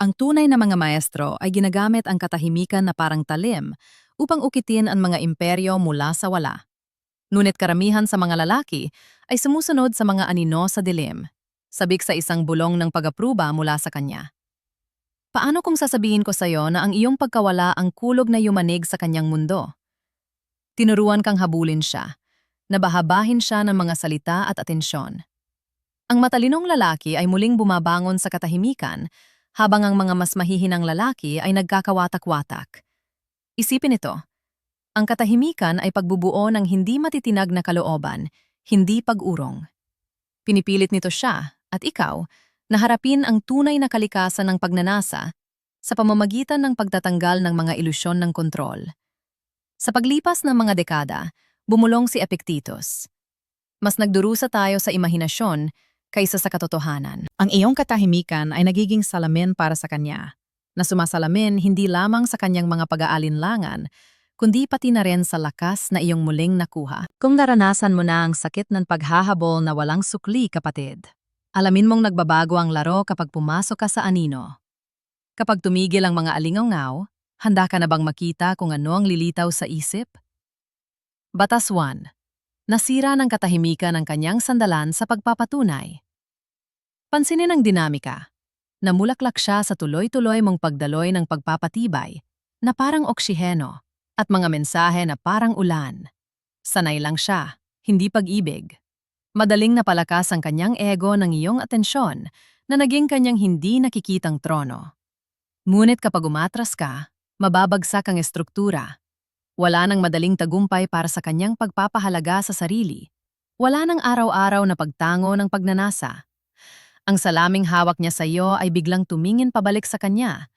Ang tunay na mga maestro ay ginagamit ang katahimikan na parang talim upang ukitin ang mga imperyo mula sa wala. Ngunit karamihan sa mga lalaki ay sumusunod sa mga anino sa dilim, sabik sa isang bulong ng pag-apruba mula sa kanya. Paano kung sasabihin ko sa'yo na ang iyong pagkawala ang kulog na yumanig sa kanyang mundo? Tinuruan kang habulin siya, nabahabahin siya ng mga salita at atensyon. Ang matalinong lalaki ay muling bumabangon sa katahimikan habang ang mga mas mahihinang lalaki ay nagkakawatak-watak. Isipin ito. Ang katahimikan ay pagbubuo ng hindi matitinag na kalooban, hindi pag-urong. Pinipilit nito siya, at ikaw, na harapin ang tunay na kalikasan ng pagnanasa sa pamamagitan ng pagtatanggal ng mga ilusyon ng kontrol. Sa paglipas ng mga dekada, bumulong si Epictetus. Mas nagdurusa tayo sa imahinasyon kaysa sa katotohanan. Ang iyong katahimikan ay nagiging salamin para sa kanya, na sumasalamin hindi lamang sa kanyang mga pag-aalinlangan, kundi pati na rin sa lakas na iyong muling nakuha. Kung naranasan mo na ang sakit ng paghahabol na walang sukli, kapatid, alamin mong nagbabago ang laro kapag pumasok ka sa anino. Kapag tumigil ang mga alingaw handa ka na bang makita kung ano ang lilitaw sa isip? Batas 1. Nasira ng katahimikan ang kanyang sandalan sa pagpapatunay. Pansinin ang dinamika. Namulaklak siya sa tuloy-tuloy mong pagdaloy ng pagpapatibay, na parang oksiheno, at mga mensahe na parang ulan. Sanay lang siya, hindi pag-ibig. Madaling napalakas ang kanyang ego ng iyong atensyon na naging kanyang hindi nakikitang trono. Ngunit kapag umatras ka, mababagsak ang estruktura. Wala nang madaling tagumpay para sa kanyang pagpapahalaga sa sarili. Wala nang araw-araw na pagtango ng pagnanasa. Ang salaming hawak niya sa iyo ay biglang tumingin pabalik sa kanya.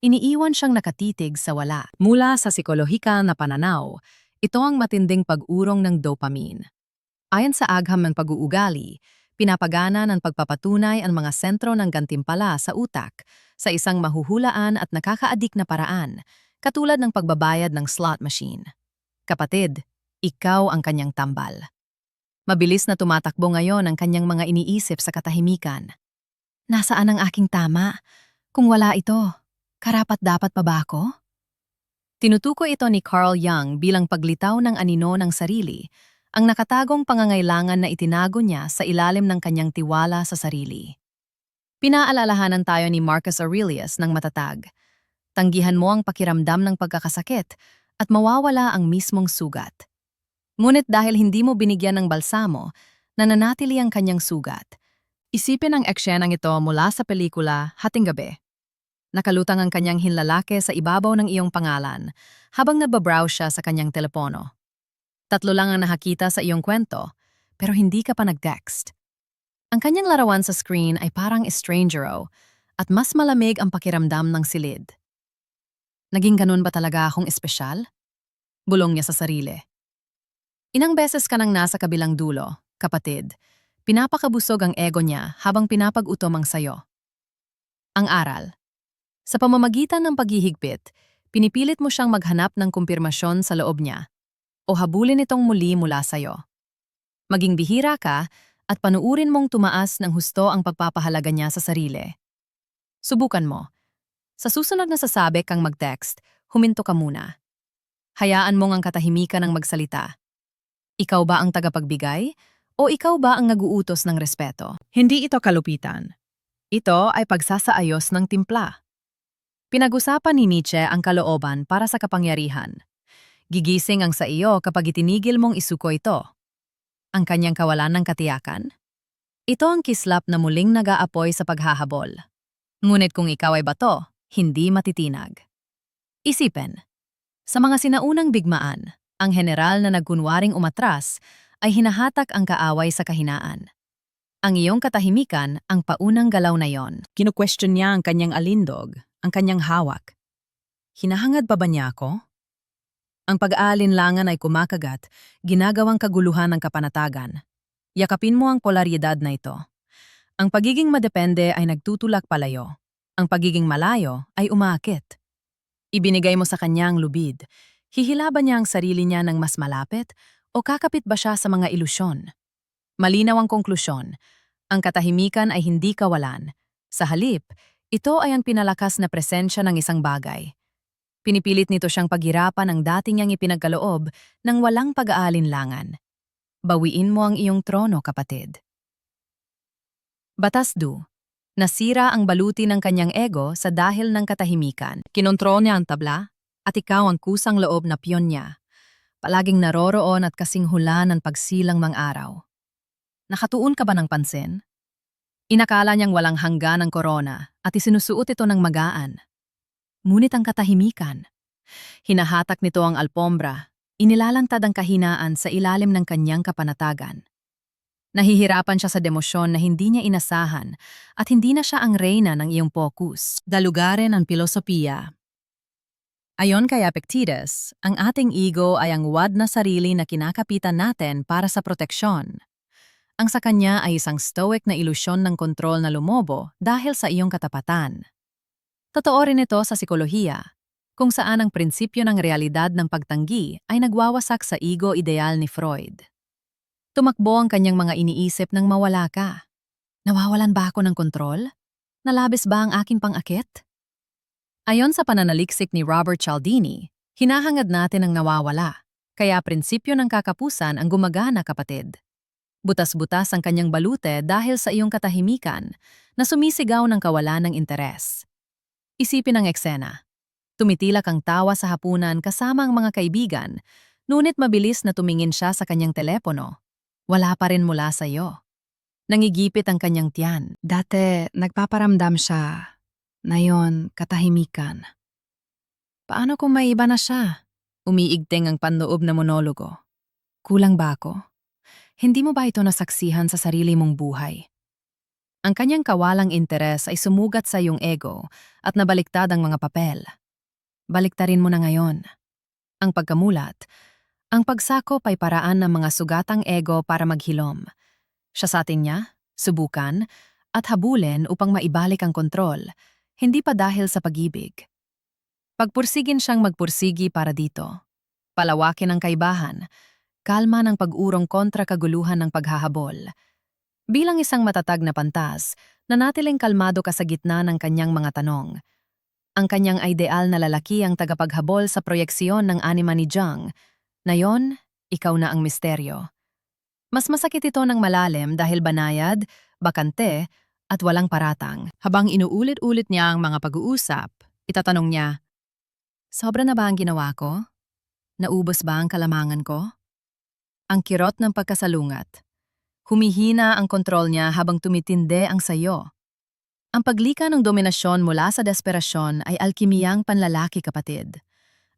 Iniiwan siyang nakatitig sa wala. Mula sa psikolohikal na pananaw, ito ang matinding pag-urong ng dopamine. Ayon sa agham ng pag-uugali, pinapagana ng pagpapatunay ang mga sentro ng gantimpala sa utak sa isang mahuhulaan at nakakaadik na paraan, katulad ng pagbabayad ng slot machine. Kapatid, ikaw ang kanyang tambal. Mabilis na tumatakbo ngayon ang kanyang mga iniisip sa katahimikan. Nasaan ang aking tama? Kung wala ito, karapat dapat pa ba ako? Tinutukoy ito ni Carl Jung bilang paglitaw ng anino ng sarili ang nakatagong pangangailangan na itinago niya sa ilalim ng kanyang tiwala sa sarili. Pinaalalahanan tayo ni Marcus Aurelius ng matatag. Tanggihan mo ang pakiramdam ng pagkakasakit at mawawala ang mismong sugat. Ngunit dahil hindi mo binigyan ng balsamo, nananatili ang kanyang sugat. Isipin ang eksyenang ito mula sa pelikula Hating Gabi. Nakalutang ang kanyang hinlalaki sa ibabaw ng iyong pangalan habang nagbabrowse siya sa kanyang telepono. Tatlo lang ang nakakita sa iyong kwento, pero hindi ka pa nag-text. Ang kanyang larawan sa screen ay parang estrangero at mas malamig ang pakiramdam ng silid. Naging ganun ba talaga akong espesyal? Bulong niya sa sarili. Inang beses ka nang nasa kabilang dulo, kapatid. Pinapakabusog ang ego niya habang pinapag-utom ang sayo. Ang aral. Sa pamamagitan ng paghihigpit, pinipilit mo siyang maghanap ng kumpirmasyon sa loob niya o habulin itong muli mula sa'yo. Maging bihira ka at panuurin mong tumaas ng husto ang pagpapahalaga niya sa sarili. Subukan mo. Sa susunod na sasabi kang mag-text, huminto ka muna. Hayaan mong ang katahimikan ng magsalita. Ikaw ba ang tagapagbigay o ikaw ba ang naguutos ng respeto? Hindi ito kalupitan. Ito ay pagsasaayos ng timpla. Pinag-usapan ni Nietzsche ang kalooban para sa kapangyarihan. Gigising ang sa iyo kapag itinigil mong isuko ito. Ang kanyang kawalan ng katiyakan? Ito ang kislap na muling nag-aapoy sa paghahabol. Ngunit kung ikaw ay bato, hindi matitinag. Isipin, sa mga sinaunang bigmaan, ang general na nagkunwaring umatras ay hinahatak ang kaaway sa kahinaan. Ang iyong katahimikan ang paunang galaw na yon. Kino-question niya ang kanyang alindog, ang kanyang hawak. Hinahangad pa ba niya ako? Ang pag-aalinlangan ay kumakagat, ginagawang kaguluhan ng kapanatagan. Yakapin mo ang polaryedad na ito. Ang pagiging madepende ay nagtutulak palayo. Ang pagiging malayo ay umaakit. Ibinigay mo sa kanya ang lubid. Hihila ba niya ang sarili niya ng mas malapit o kakapit ba siya sa mga ilusyon? Malinaw ang konklusyon. Ang katahimikan ay hindi kawalan. Sa halip, Ito ay ang pinalakas na presensya ng isang bagay. Pinipilit nito siyang paghirapan ang dati niyang ipinagkaloob ng walang pag-aalinlangan. Bawiin mo ang iyong trono, kapatid. Batas du. Nasira ang baluti ng kanyang ego sa dahil ng katahimikan. Kinontrol niya ang tabla, at ikaw ang kusang loob na piyon niya. Palaging naroroon at kasing hula ng pagsilang mang araw. Nakatuon ka ba ng pansin? Inakala niyang walang hanggan ang korona at isinusuot ito ng magaan. Ngunit ang katahimikan. Hinahatak nito ang alpombra, inilalantad ang kahinaan sa ilalim ng kanyang kapanatagan. Nahihirapan siya sa demosyon na hindi niya inasahan at hindi na siya ang reyna ng iyong focus. Dalugarin ang pilosopiya. Ayon kay Epictetus, ang ating ego ay ang wad na sarili na kinakapitan natin para sa proteksyon. Ang sa kanya ay isang stoic na ilusyon ng kontrol na lumobo dahil sa iyong katapatan. Totoo rin ito sa sikolohiya, kung saan ang prinsipyo ng realidad ng pagtanggi ay nagwawasak sa ego ideal ni Freud. Tumakbo ang kanyang mga iniisip nang mawala ka. Nawawalan ba ako ng kontrol? Nalabis ba ang aking pangakit? Ayon sa pananaliksik ni Robert Cialdini, hinahangad natin ang nawawala, kaya prinsipyo ng kakapusan ang gumagana kapatid. Butas-butas ang kanyang balute dahil sa iyong katahimikan na sumisigaw ng kawalan ng interes. Isipin ang eksena. Tumitilak ang tawa sa hapunan kasama ang mga kaibigan, ngunit mabilis na tumingin siya sa kanyang telepono wala pa rin mula sa iyo. Nangigipit ang kanyang tiyan. Dati, nagpaparamdam siya. Ngayon, katahimikan. Paano kung may iba na siya? Umiigting ang panloob na monologo. Kulang ba ako? Hindi mo ba ito nasaksihan sa sarili mong buhay? Ang kanyang kawalang interes ay sumugat sa iyong ego at nabaliktad ang mga papel. Baliktarin mo na ngayon. Ang pagkamulat, ang pagsakop ay paraan ng mga sugatang ego para maghilom. Siya sa atin niya, subukan, at habulin upang maibalik ang kontrol, hindi pa dahil sa pag-ibig. Pagpursigin siyang magpursigi para dito. Palawakin ang kaibahan, kalma ng pag-urong kontra kaguluhan ng paghahabol. Bilang isang matatag na pantas, nanatiling kalmado ka sa gitna ng kanyang mga tanong. Ang kanyang ideal na lalaki ang tagapaghabol sa proyeksyon ng anima ni Jung, na yon, ikaw na ang misteryo. Mas masakit ito ng malalim dahil banayad, bakante, at walang paratang. Habang inuulit-ulit niya ang mga pag-uusap, itatanong niya, Sobra na ba ang ginawa ko? Naubos ba ang kalamangan ko? Ang kirot ng pagkasalungat. Humihina ang kontrol niya habang tumitinde ang sayo. Ang paglika ng dominasyon mula sa desperasyon ay alkimiyang panlalaki kapatid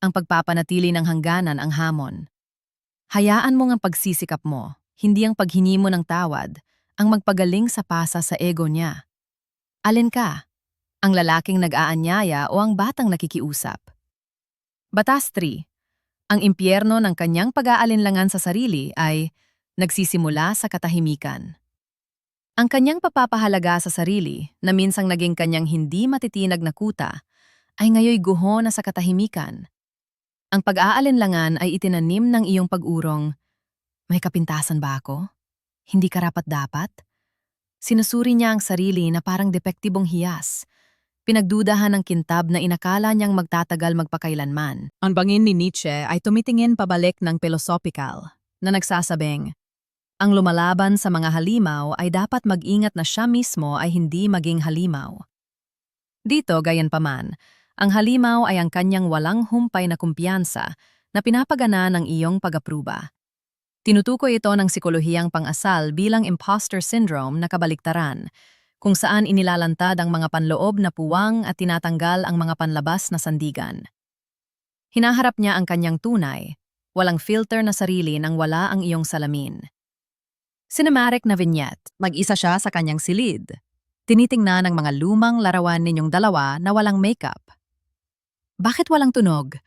ang pagpapanatili ng hangganan ang hamon. Hayaan mo ang pagsisikap mo, hindi ang paghingi mo ng tawad, ang magpagaling sa pasa sa ego niya. Alin ka? Ang lalaking nag-aanyaya o ang batang nakikiusap? Batas 3. Ang impyerno ng kanyang pag-aalinlangan sa sarili ay nagsisimula sa katahimikan. Ang kanyang papapahalaga sa sarili, na minsang naging kanyang hindi matitinag na kuta, ay ngayoy guho na sa katahimikan. Ang pag-aalinlangan ay itinanim ng iyong pag-urong, may kapintasan ba ako? Hindi karapat-dapat? Sinusuri niya ang sarili na parang depektibong hiyas. Pinagdudahan ng kintab na inakala niyang magtatagal magpakailanman. Ang bangin ni Nietzsche ay tumitingin pabalik ng philosophical, na nagsasabing, ang lumalaban sa mga halimaw ay dapat mag-ingat na siya mismo ay hindi maging halimaw. Dito, gayon paman, ang halimaw ay ang kanyang walang humpay na kumpiyansa na pinapagana ng iyong pag-apruba. Tinutukoy ito ng psikolohiyang pang-asal bilang imposter syndrome na kabaliktaran, kung saan inilalantad ang mga panloob na puwang at tinatanggal ang mga panlabas na sandigan. Hinaharap niya ang kanyang tunay, walang filter na sarili nang wala ang iyong salamin. Cinematic na vignette, mag-isa siya sa kanyang silid. Tinitingnan ng mga lumang larawan ninyong dalawa na walang makeup. Bakit walang tunog?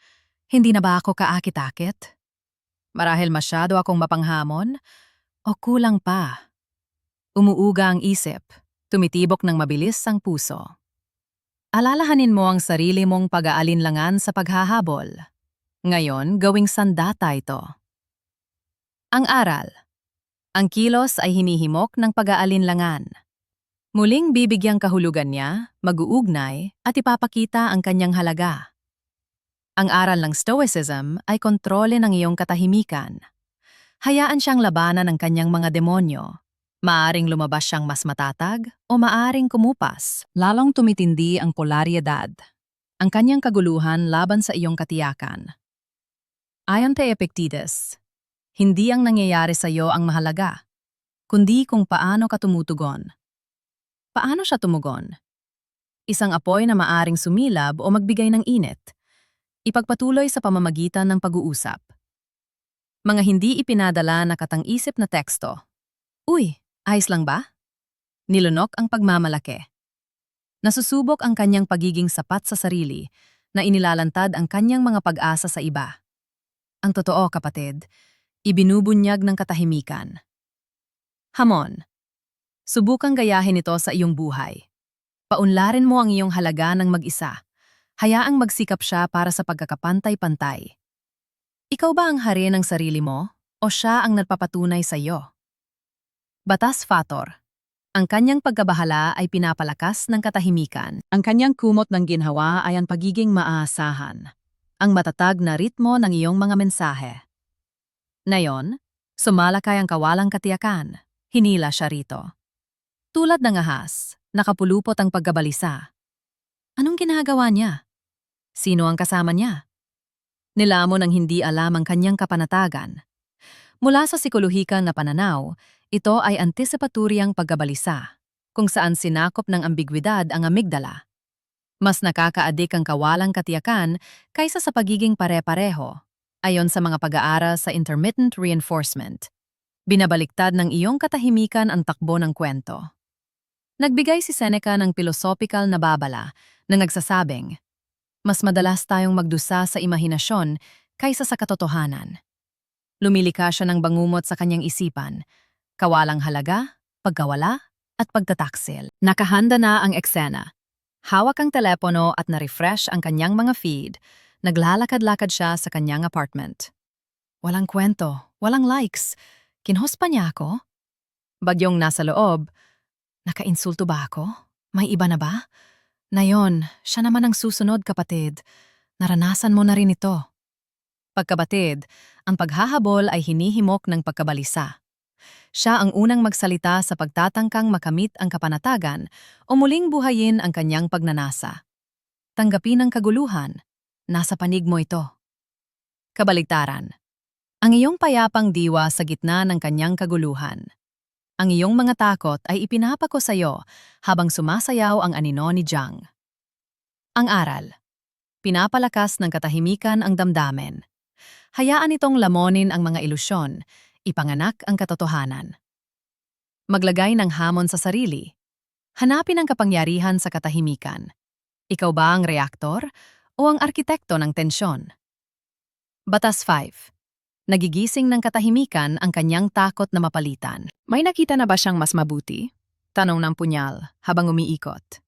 Hindi na ba ako kaakit-akit? Marahil masyado akong mapanghamon? O kulang pa? Umuuga ang isip, tumitibok ng mabilis ang puso. Alalahanin mo ang sarili mong pag-aalinlangan sa paghahabol. Ngayon, gawing sandata ito. Ang aral. Ang kilos ay hinihimok ng pag-aalinlangan. Muling bibigyang kahulugan niya, mag-uugnay, at ipapakita ang kanyang halaga. Ang aral ng Stoicism ay kontrole ng iyong katahimikan. Hayaan siyang labanan ng kanyang mga demonyo. Maaring lumabas siyang mas matatag o maaring kumupas. Lalong tumitindi ang polaryedad. Ang kanyang kaguluhan laban sa iyong katiyakan. Ayon kay Epictetus, hindi ang nangyayari sa iyo ang mahalaga, kundi kung paano ka tumutugon. Paano siya tumugon? Isang apoy na maaring sumilab o magbigay ng init. Ipagpatuloy sa pamamagitan ng pag-uusap. Mga hindi ipinadala na katang-isip na teksto. Uy, ayos lang ba? Nilunok ang pagmamalaki. Nasusubok ang kanyang pagiging sapat sa sarili na inilalantad ang kanyang mga pag-asa sa iba. Ang totoo, kapatid, ibinubunyag ng katahimikan. Hamon. Subukang gayahin ito sa iyong buhay. Paunlarin mo ang iyong halaga ng mag-isa. Hayaang magsikap siya para sa pagkakapantay-pantay. Ikaw ba ang hari ng sarili mo o siya ang nagpapatunay sa iyo? Batas Fator. Ang kanyang pagkabahala ay pinapalakas ng katahimikan. Ang kanyang kumot ng ginhawa ay ang pagiging maaasahan. Ang matatag na ritmo ng iyong mga mensahe. Ngayon, sumalakay ang kawalang katiyakan. Hinila siya rito. Tulad ng ahas, nakapulupot ang pagkabalisa. Anong ginagawa niya? Sino ang kasama niya? Nilamon ng hindi alam ang kanyang kapanatagan. Mula sa psikolohikan na pananaw, ito ay antisipatoryang pagkabalisa, kung saan sinakop ng ambigwidad ang amygdala. Mas nakakaadik ang kawalang katiyakan kaysa sa pagiging pare-pareho, ayon sa mga pag-aaral sa intermittent reinforcement. Binabaliktad ng iyong katahimikan ang takbo ng kwento. Nagbigay si Seneca ng philosophical na babala na nagsasabing, mas madalas tayong magdusa sa imahinasyon kaysa sa katotohanan. Lumilika siya ng bangumot sa kanyang isipan, kawalang halaga, pagkawala, at pagtataksil. Nakahanda na ang eksena. Hawak ang telepono at na-refresh ang kanyang mga feed, naglalakad-lakad siya sa kanyang apartment. Walang kwento, walang likes. Kinhos pa niya ako? Bagyong nasa loob, nakainsulto ba ako? May iba na ba? Nayon, siya naman ang susunod kapatid. Naranasan mo na rin ito. Pagkabatid, ang paghahabol ay hinihimok ng pagkabalisa. Siya ang unang magsalita sa pagtatangkang makamit ang kapanatagan o muling buhayin ang kanyang pagnanasa. Tanggapin ang kaguluhan, nasa panig mo ito. Kabaligtaran. Ang iyong payapang diwa sa gitna ng kanyang kaguluhan. Ang iyong mga takot ay ipinapako sa iyo habang sumasayaw ang anino ni Jiang. Ang aral. Pinapalakas ng katahimikan ang damdamin. Hayaan itong lamonin ang mga ilusyon, ipanganak ang katotohanan. Maglagay ng hamon sa sarili. Hanapin ang kapangyarihan sa katahimikan. Ikaw ba ang reaktor o ang arkitekto ng tensyon? Batas 5. Nagigising ng katahimikan ang kanyang takot na mapalitan. May nakita na ba siyang mas mabuti? Tanong ng punyal habang umiikot.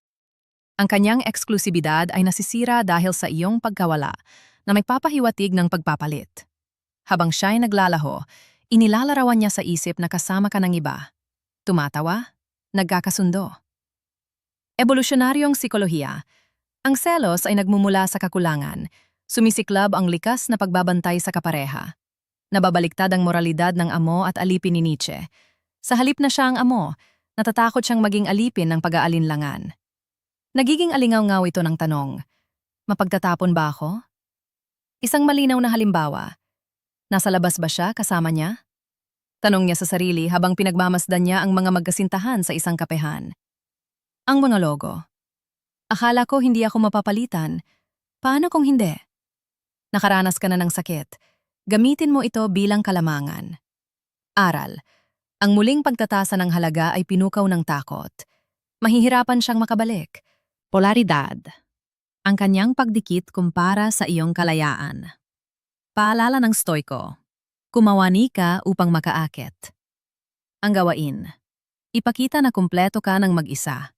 Ang kanyang eksklusibidad ay nasisira dahil sa iyong pagkawala na may papahiwatig ng pagpapalit. Habang siya'y naglalaho, inilalarawan niya sa isip na kasama ka ng iba. Tumatawa, nagkakasundo. Evolusyonaryong psikolohiya, ang selos ay nagmumula sa kakulangan, sumisiklab ang likas na pagbabantay sa kapareha. Nababaliktad ang moralidad ng amo at alipin ni Nietzsche. Sa halip na siya ang amo, natatakot siyang maging alipin ng pag-aalinlangan. Nagiging alingaw-ngaw ito ng tanong, mapagtatapon ba ako? Isang malinaw na halimbawa, nasa labas ba siya kasama niya? Tanong niya sa sarili habang pinagmamasdan niya ang mga magkasintahan sa isang kapehan. Ang monologo. Akala ko hindi ako mapapalitan. Paano kung hindi? Nakaranas ka na ng sakit. Gamitin mo ito bilang kalamangan. Aral. Ang muling pagtatasa ng halaga ay pinukaw ng takot. Mahihirapan siyang makabalik. Polaridad. Ang kanyang pagdikit kumpara sa iyong kalayaan. Paalala ng stoiko. Kumawani ka upang makaakit. Ang gawain. Ipakita na kumpleto ka ng mag-isa.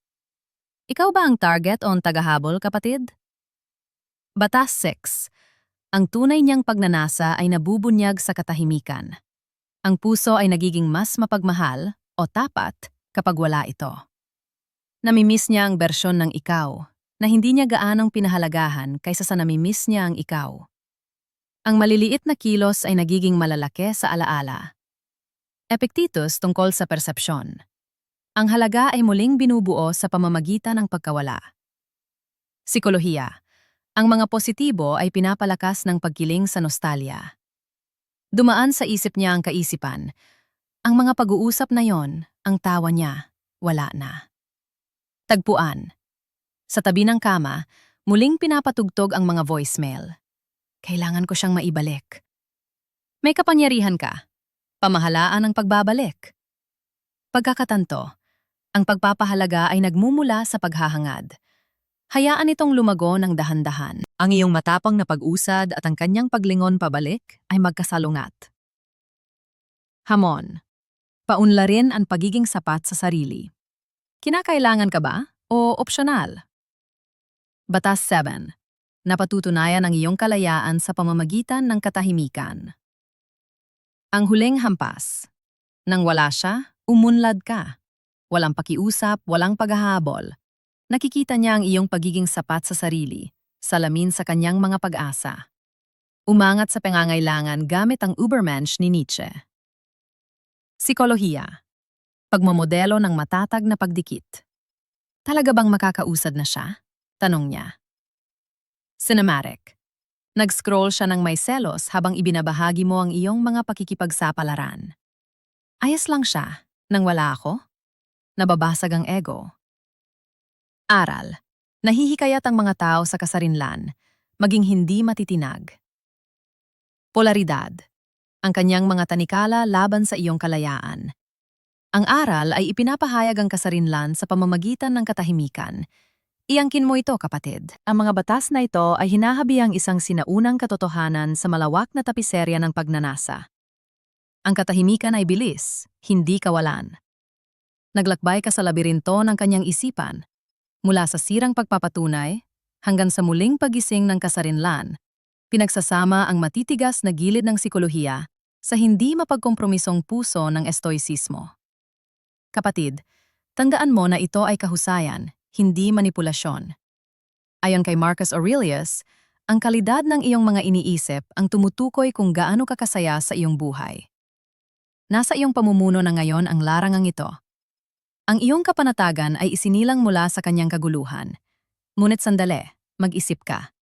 Ikaw ba ang target o ang tagahabol, kapatid? Batas 6. Ang tunay niyang pagnanasa ay nabubunyag sa katahimikan. Ang puso ay nagiging mas mapagmahal o tapat kapag wala ito. Namimiss niya ang bersyon ng ikaw, na hindi niya gaanong pinahalagahan kaysa sa namimiss niya ang ikaw. Ang maliliit na kilos ay nagiging malalaki sa alaala. Epictetus tungkol sa persepsyon. Ang halaga ay muling binubuo sa pamamagitan ng pagkawala. Sikolohiya. Ang mga positibo ay pinapalakas ng pagkiling sa nostalya. Dumaan sa isip niya ang kaisipan. Ang mga pag-uusap na yon, ang tawa niya, wala na. Tagpuan. Sa tabi ng kama, muling pinapatugtog ang mga voicemail. Kailangan ko siyang maibalik. May kapangyarihan ka. Pamahalaan ang pagbabalik. Pagkakatanto, ang pagpapahalaga ay nagmumula sa paghahangad. Hayaan itong lumago ng dahan-dahan. Ang iyong matapang na pag-usad at ang kanyang paglingon pabalik ay magkasalungat. Hamon. Paunlarin ang pagiging sapat sa sarili. Kinakailangan ka ba o opsyonal? Batas 7. Napatutunayan ang iyong kalayaan sa pamamagitan ng katahimikan. Ang huling hampas. Nang wala siya, umunlad ka. Walang pakiusap, walang paghahabol. Nakikita niya ang iyong pagiging sapat sa sarili, salamin sa kanyang mga pag-asa. Umangat sa pangangailangan gamit ang Ubermensch ni Nietzsche. Sikolohiya. Pagmamodelo ng matatag na pagdikit. Talaga bang makakausad na siya? Tanong niya. Cinematic. Nag-scroll siya ng may selos habang ibinabahagi mo ang iyong mga pakikipagsapalaran. Ayos lang siya, nang wala ako. Nababasag ang ego. Aral. Nahihikayat ang mga tao sa kasarinlan, maging hindi matitinag. Polaridad. Ang kanyang mga tanikala laban sa iyong kalayaan. Ang aral ay ipinapahayag ang kasarinlan sa pamamagitan ng katahimikan. Iangkin mo ito, kapatid. Ang mga batas na ito ay hinahabi ang isang sinaunang katotohanan sa malawak na tapiserya ng pagnanasa. Ang katahimikan ay bilis, hindi kawalan. Naglakbay ka sa labirinto ng kanyang isipan, mula sa sirang pagpapatunay hanggang sa muling pagising ng kasarinlan, pinagsasama ang matitigas na gilid ng sikolohiya sa hindi mapagkompromisong puso ng estoicismo. Kapatid, tandaan mo na ito ay kahusayan, hindi manipulasyon. Ayon kay Marcus Aurelius, ang kalidad ng iyong mga iniisip ang tumutukoy kung gaano ka kasaya sa iyong buhay. Nasa iyong pamumuno na ngayon ang larangang ito. Ang iyong kapanatagan ay isinilang mula sa kanyang kaguluhan. Ngunit sandali, mag-isip ka.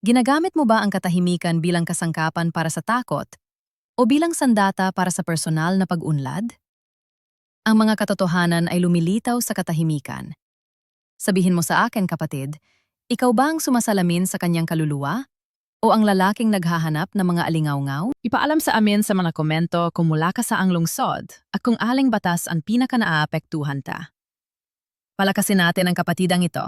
Ginagamit mo ba ang katahimikan bilang kasangkapan para sa takot o bilang sandata para sa personal na pag-unlad? Ang mga katotohanan ay lumilitaw sa katahimikan. Sabihin mo sa akin, kapatid, ikaw ba ang sumasalamin sa kanyang kaluluwa? O ang lalaking naghahanap ng mga alingaw-ngaw? Ipaalam sa amin sa mga komento kung mula ka sa ang lungsod at kung aling batas ang pinaka-naaapektuhan ta. Palakasin natin ang kapatidang ito.